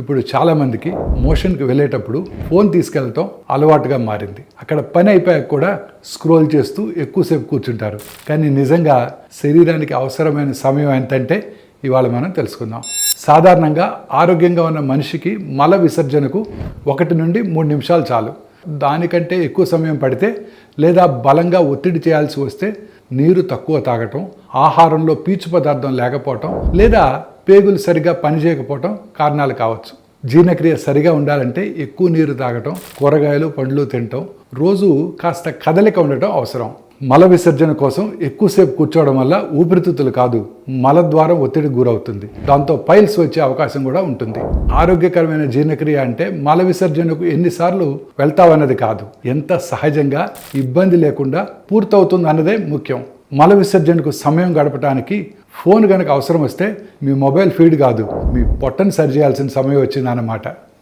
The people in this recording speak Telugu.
ఇప్పుడు చాలామందికి మోషన్కి వెళ్ళేటప్పుడు ఫోన్ తీసుకెళ్ళటం అలవాటుగా మారింది. అక్కడ పని అయిపోయాక కూడా స్క్రోల్ చేస్తూ ఎక్కువసేపు కూర్చుంటారు. కానీ నిజంగా శరీరానికి అవసరమైన సమయం ఎంతంటే ఇవాళ మనం తెలుసుకుందాం. సాధారణంగా ఆరోగ్యంగా ఉన్న మనిషికి మల విసర్జనకు ఒకటి నుండి మూడు నిమిషాలు చాలు. దానికంటే ఎక్కువ సమయం పడితే లేదా బలంగా ఒత్తిడి చేయాల్సి వస్తే నీరు తక్కువ తాగటం ఆహారంలో పీచు పదార్థం లేకపోవటం లేదా పేగులు సరిగా పనిచేయకపోవటం కారణాలు కావచ్చు. జీర్ణక్రియ సరిగా ఉండాలంటే ఎక్కువ నీరు తాగటం కూరగాయలు పండ్లు తినటం రోజు కాస్త కదలిక ఉండటం అవసరం. మల విసర్జన కోసం ఎక్కువసేపు కూర్చోవడం వల్ల ఊపిరితిత్తులు కాదు మల ద్వారా ఒత్తిడికి గురవుతుంది. దాంతో పైల్స్ వచ్చే అవకాశం కూడా ఉంటుంది. ఆరోగ్యకరమైన జీర్ణక్రియ అంటే మల విసర్జనకు ఎన్నిసార్లు వెళ్తావన్నది కాదు. ఎంత సహజంగా ఇబ్బంది లేకుండా పూర్తవుతుంది అన్నదే ముఖ్యం. మల విసర్జనకు సమయం గడపడానికి ఫోన్ కనుక అవసరం వస్తే మీ మొబైల్ ఫీడ్ కాదు. మీ పొట్టను సరి చేయాల్సిన సమయం వచ్చిందన్నమాట.